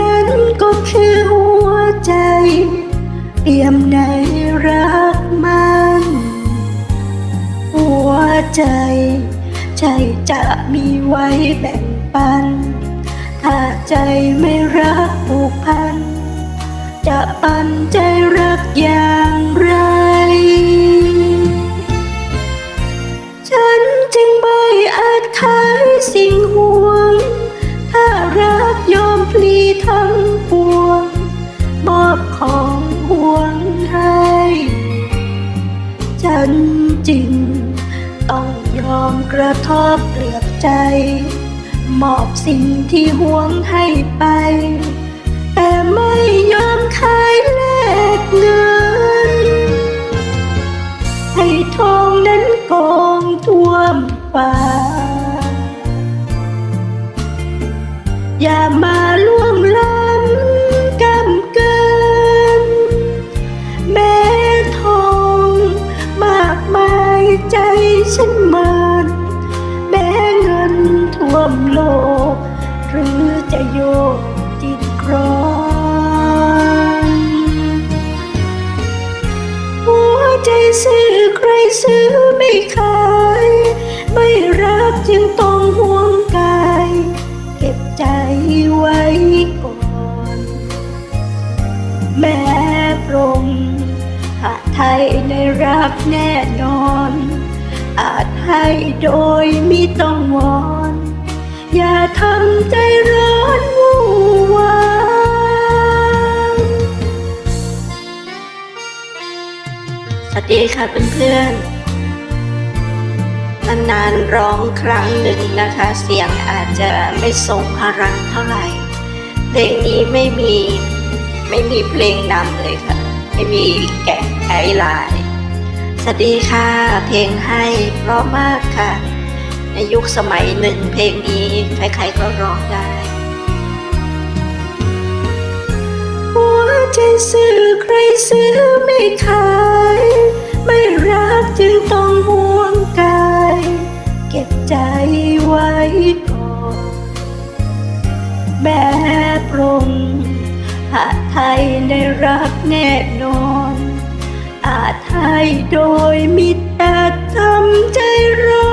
นั้นก็คือหัวใจ เตี่ยมในรักมัน หัวใจ ใจจะมีไว้แบ่งปัน ถ้าใจไม่รักผูกพัน จะปันใจรักยา ของห่วงให้ ฉันจึงต้องยอมกระทบเปลือกใจ มอบสิ่งที่ห่วงให้ไป แต่ไม่ยอมขายแลกเงิน ให้ทองนั้นกองท่วมฟ้าอย่ามาล่ว ใจฉันเมินแม้เงินท่วมโลก หรือจะโยกจิตกรอนหัวใจซื้อใครซื้อไม่ขาย ไม่รักจึงต้องห่วงกาย เก็บใจไว้ก่อน แม้ปรงหาไทยในรักแน่นอน อาจให้โดยมิต้องวอน อย่าทำใจร้อนวู่วามสวัสดีค่ะเพื่อนๆนานๆร้องครั้งหนึ่งนะคะ เสียงอาจจะไม่ทรงพลังเท่าไหร่ เพลงนี้ไม่มีไม่มีเพลงนำเลยค่ะ ไม่มีแกะไกด์ไลน์ สวัสดีค่ะ เพลงให้เพราะมากค่ะ ในยุคสมัยหนึ่งเพลงนี้ใครๆก็ร้องได้ หัวใจซื้อใครซื้อไม่ขาย ไม่รักจึงต้องห่วงกาย เก็บใจไว้ก่อนแม่ปรงหาไทยได้รักแน่นอน อาจให้โดยมิตรแต่ทำใจร้